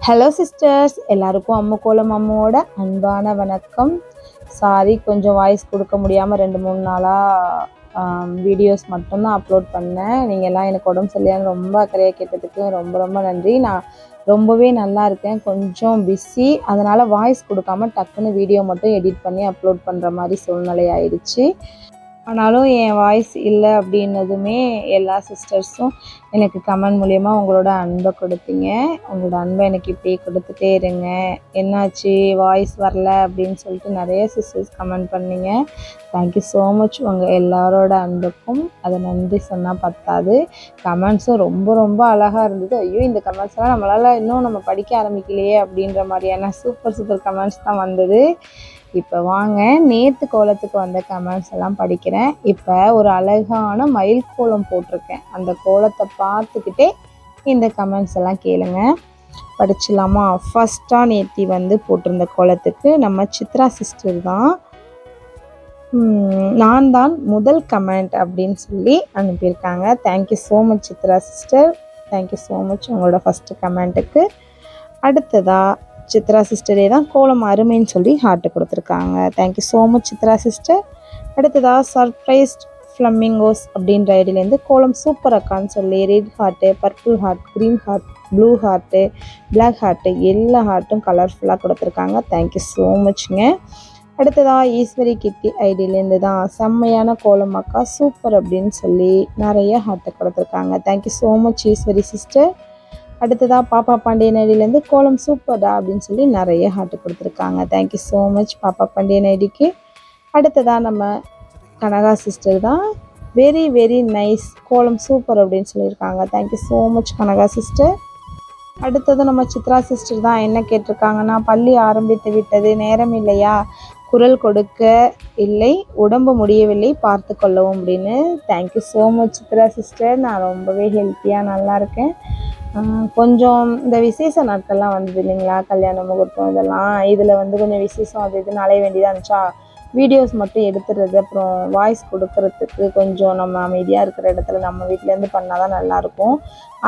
Hello sisters எல்லாருக்கும் அம்மு கோலம் அம்மாவோட அன்பான வணக்கம். சாரி கொஞ்சம் வாய்ஸ் கொடுக்க முடியாமல் ரெண்டு மூணு நாளாக வீடியோஸ் மட்டும்தான் அப்லோட் பண்ணேன். நீங்கள் எல்லாம் எனக்கு உடம்பு சரியான ரொம்ப அக்கறையாக கேட்டதுக்கு ரொம்ப ரொம்ப நன்றி. நான் ரொம்பவே நல்லா இருக்கேன். கொஞ்சம் பிஸி அதனால் வாய்ஸ் கொடுக்காம டக்குன்னு வீடியோ மட்டும் எடிட் பண்ணி அப்லோட் பண்ணுற மாதிரி சூழ்நிலை ஆயிடுச்சு ஆனாலும் என் வாய்ஸ் இல்லை அப்படின்னதுமே எல்லா சிஸ்டர்ஸும் எனக்கு கமெண்ட் மூலயமா உங்களோட அன்பை கொடுத்தீங்க. உங்களோட அன்பை எனக்கு இப்படியே கொடுத்துட்டே இருங்க. என்னாச்சு? வாய்ஸ் வரல அப்படின்னு சொல்லிட்டு நிறைய சிஸ்டர்ஸ் கமெண்ட் பண்ணீங்க. தேங்க்யூ ஸோ மச் உங்கள் எல்லாரோட அன்புக்கும் அதை நன்றி சொன்னால் பத்தாது. கமெண்ட்ஸும் ரொம்ப ரொம்ப அழகாக இருந்தது. ஐயோ இந்த கமெண்ட்ஸ்லாம் நம்மளால் இன்னும் நம்ம படிக்க ஆரம்பிக்கலையே அப்படின்ற மாதிரியான சூப்பர் சூப்பர் கமெண்ட்ஸ் தான் வந்தது. இப்போ வாங்க நேற்று கோலத்துக்கு வந்த கமெண்ட்ஸ் எல்லாம் படிக்கிறேன். இப்போ ஒரு அழகான மயில் கோலம் போட்டிருக்கேன். அந்த கோலத்தை பார்த்துக்கிட்டே இந்த கமெண்ட்ஸ் எல்லாம் கேளுங்க. படிச்சிடலாமா? ஃபஸ்ட்டாக நேத்தி வந்து போட்டிருந்த கோலத்துக்கு நம்ம சித்ரா சிஸ்டர் தான். நான் தான் முதல் கமெண்ட் அப்படின்னு சொல்லி அனுப்பியிருக்காங்க. Thank you so much Chitra sister thank you so much உங்களோட ஃபஸ்ட்டு கமெண்ட்டுக்கு அடுத்ததாக சித்ரா சிஸ்டரே தான் கோலம் அருமைன்னு சொல்லி ஹார்ட்டு கொடுத்துருக்காங்க. Thank you so much Chitra sister அடுத்ததாக சர்ப்ரைஸ்ட் ஃப்ளம்மிங்கோஸ் அப்படின்ற ஐடியிலேருந்து கோலம் சூப்பர் அக்கான்னு சொல்லி red heart purple heart green heart blue heart black heart எல்லா ஹார்ட்டும் கலர்ஃபுல்லாக கொடுத்துருக்காங்க. தேங்க்யூ ஸோ மச்ங்க அடுத்ததாக ஈஸ்வரி கிட்டி ஐடியிலேருந்து தான் செம்மையான கோலம் அக்கா சூப்பர் அப்படின்னு சொல்லி நிறைய ஹார்ட்டை கொடுத்துருக்காங்க. Thank you so much Eswari sister அடுத்ததாக பாப்பா பாண்டியன் ஐடியிலேருந்து கோலம் சூப்பர்டா அப்படின்னு சொல்லி நிறைய ஹார்ட் கொடுத்துருக்காங்க. தேங்க்யூ ஸோ மச் பாப்பா பாண்டியன் ஐடிக்கு அடுத்ததாக நம்ம கனகா சிஸ்டர் தான். வெரி வெரி நைஸ் கோலம் சூப்பர் அப்படின்னு சொல்லியிருக்காங்க. Thank you so much Kanaka sister அடுத்தது நம்ம சித்ரா சிஸ்டர் தான். என்ன கேட்டிருக்காங்கன்னா பள்ளி ஆரம்பித்து விட்டது நேரம் இல்லையா? குரல் கொடுக்க இல்லை உடம்பு முடியவில்லை பார்த்து கொள்ளவும் அப்படின்னு. Thank you so much Chitra sister நான் ரொம்பவே ஹெல்த்தியாக நல்லா இருக்கேன். கொஞ்சம் இந்த விசேஷ நாட்கள்லாம் வந்தது இல்லைங்களா? கல்யாண முகூர்த்தம் இதெல்லாம். இதில் வந்து கொஞ்சம் விசேஷம் அது இது அலைய வேண்டியதாக இருந்துச்சா? வீடியோஸ் மட்டும் எடுத்துடுறது அப்புறம் வாய்ஸ் கொடுக்கறதுக்கு கொஞ்சம் நம்ம அமைதியாக இருக்கிற இடத்துல நம்ம வீட்டிலேருந்து பண்ணால் தான் நல்லாயிருக்கும்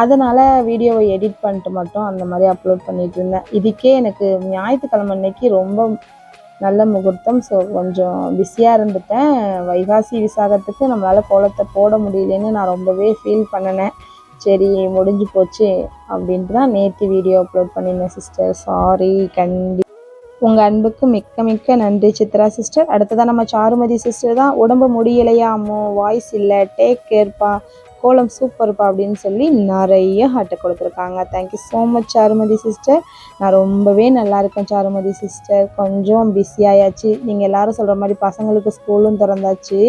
அதனால் வீடியோவை எடிட் பண்ணிட்டு மட்டும் அந்த மாதிரி அப்லோட் பண்ணிகிட்டு இருந்தேன். இதுக்கே எனக்கு ஞாயிற்றுக்கிழமை அன்னைக்கு ரொம்ப நல்ல முகூர்த்தம். ஸோ கொஞ்சம் பிஸியாக இருந்துட்டேன். வைகாசி விசாகத்துக்கு நம்மளால் கோலத்தை போட முடியலன்னு நான் ரொம்பவே ஃபீல் பண்ணினேன். சரி முடிஞ்சு போச்சு அப்படின்ட்டு தான் நேற்று வீடியோ அப்லோட் பண்ணியிருந்தேன் சிஸ்டர் சாரி கண்டி உங்கள் அன்புக்கு மிக்க மிக்க நன்றி சித்ரா சிஸ்டர் அடுத்ததான் நம்ம சாருமதி சிஸ்டர் தான். உடம்பு முடியலையாமோ வாய்ஸ் இல்லை. டேக் கேர்ப்பா கோலம் சூப்பர்ப்பா அப்படின்னு சொல்லி நிறைய ஹார்ட்டை கொடுத்துருக்காங்க. Thank you so much Charumathi sister நான் ரொம்பவே நல்லா இருக்கேன் சாருமதி சிஸ்டர் கொஞ்சம் பிஸியாயாச்சு நீங்கள் எல்லாரும் சொல்கிற மாதிரி பசங்களுக்கு ஸ்கூலும் திறந்தாச்சு.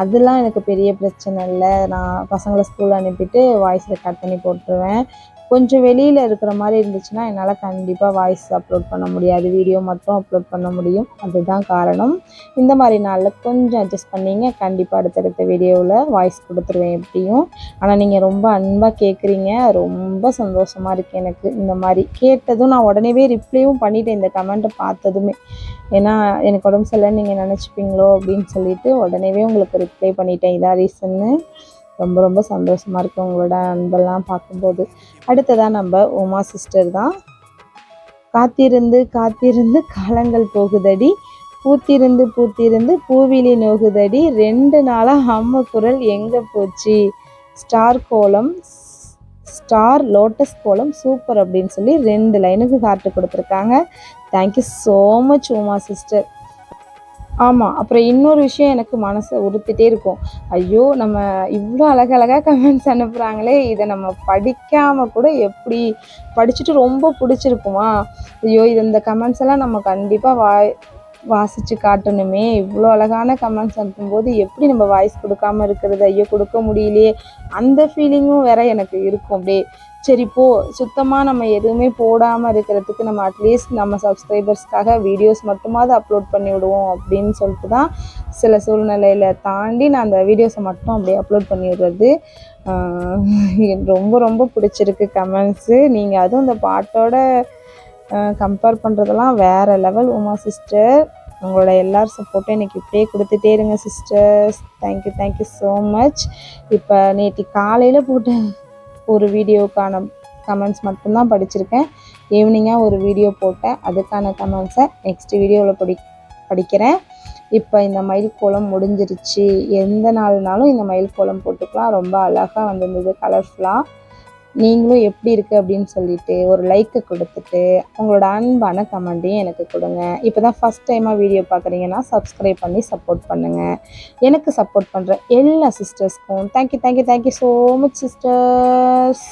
அதெல்லாம் எனக்கு பெரிய பிரச்சனை இல்லை. நான் பசங்களை ஸ்கூல் அனுப்பிட்டு வாய்ஸ் ரெக்கார்ட் பண்ணி போட்டுருவேன். கொஞ்சம் வெளியில் இருக்கிற மாதிரி இருந்துச்சுன்னா என்னால் கண்டிப்பாக வாய்ஸ் அப்லோட் பண்ண முடியாது வீடியோ மட்டும் அப்லோட் பண்ண முடியும். அதுதான் காரணம். இந்த மாதிரி நாளில் கொஞ்சம் அட்ஜஸ்ட் பண்ணிங்க கண்டிப்பாக அடுத்தடுத்த வீடியோவில் வாய்ஸ் கொடுத்துருவேன் எப்படியும். ஆனால் நீங்கள் ரொம்ப அன்பாக கேட்குறீங்க ரொம்ப சந்தோஷமாக இருக்குது எனக்கு இந்த மாதிரி. கேட்டதும் நான் உடனேவே ரிப்ளையும் பண்ணிவிட்டேன் இந்த கமெண்ட்டை பார்த்ததுமே. ஏன்னா எனக்கு உடம்பு சரியில்லைன்னு நீங்கள் நினச்சிப்பீங்களோ அப்படின்னு சொல்லிட்டு உடனேவே உங்களுக்கு ரிப்ளை பண்ணிட்டேன். இதான் ரீசன்னு ரொம்ப ரொம்ப சந்தோஷமாக இருக்குது உங்களோட அன்பெல்லாம் பார்க்கும்போது. அடுத்ததாக நம்ம உமா சிஸ்டர் தான். காத்திருந்து காத்திருந்து காலங்கள் போகுதடி. பூத்திருந்து பூத்திருந்து பூவிலி நோகுதடி. ரெண்டு நாளாக அம்ம குரல் எங்கே போச்சு? ஸ்டார் கோலம் ஸ்டார் லோட்டஸ் கோலம் சூப்பர் அப்படின்னு சொல்லி ரெண்டு லைனுக்கு ஹார்ட்டு கொடுத்துருக்காங்க. Thank you so much Uma sister ஆமாம் அப்புறம் இன்னொரு விஷயம் எனக்கு மனசை உறுத்திட்டே இருக்கும். ஐயோ நம்ம இவ்வளோ அழகழகாக கமெண்ட்ஸ் அனுப்புகிறாங்களே இதை நம்ம படிக்காமல் கூட எப்படி? படிச்சுட்டு ரொம்ப பிடிச்சிருக்குமா? ஐயோ இது இந்த கமெண்ட்ஸ் எல்லாம் நம்ம கண்டிப்பாக வாய் வாசித்து காட்டணுமே. இவ்வளோ அழகான கமெண்ட்ஸ் அனுப்பும்போது எப்படி நம்ம வாய்ஸ் கொடுக்காம இருக்கிறது? ஐயோ கொடுக்க முடியலையே. அந்த ஃபீலிங்கும் வேற எனக்கு இருக்கும். அப்படியே சரி போ. சுத்தமாக நம்ம எதுவுமே போடாமல் இருக்கிறதுக்கு நம்ம அட்லீஸ்ட் நம்ம சப்ஸ்கிரைபர்ஸ்க்காக வீடியோஸ் மட்டுமாவது அப்லோட் பண்ணி விடுவோம் அப்படின்னு சொல்லிட்டு தான் சில சூழ்நிலையில் தாண்டி நான் அந்த வீடியோஸை மட்டும் அப்படியே அப்லோட் பண்ணி விடுறது. ரொம்ப ரொம்ப பிடிச்சிருக்கு கமெண்ட்ஸு நீங்கள் அதுவும் இந்த பாட்டோட கம்பேர் பண்ணுறதெல்லாம் வேறு லெவல் உமா சிஸ்டர் உங்களோட எல்லார் சப்போர்ட்டும் எனக்கு இப்படியே கொடுத்துட்டே இருங்க sisters thank you thank you so much இப்போ நேற்று காலையில் போட்ட ஒரு வீடியோக்கான கமெண்ட்ஸ் மட்டும்தான் படிச்சிருக்கேன். ஈவினிங்காக ஒரு வீடியோ போட்டேன். அதுக்கான கமெண்ட்ஸை நெக்ஸ்ட் வீடியோவில் படி படிக்கிறேன். இப்போ இந்த மயில் கோலம் முடிஞ்சிருச்சு. எந்த நாள்னாலும் இந்த மயில் கோலம் போட்டுக்கலாம். ரொம்ப அழகாக வந்திருந்தது கலர்ஃபுல்லாக நீங்களும் எப்படி இருக்குது அப்படின்னு சொல்லிட்டு ஒரு லைக்கு கொடுத்துட்டு உங்களோட அன்பான கமெண்ட்டையும் எனக்கு கொடுங்க. இப்போ தான் ஃபஸ்ட் டைமாக வீடியோ பார்க்குறீங்கன்னா சப்ஸ்கிரைப் பண்ணி சப்போர்ட் பண்ணுங்கள் எனக்கு சப்போர்ட் பண்ணுற எல்லா சிஸ்டர்ஸ்க்கும் thank you thank you thank you so much sisters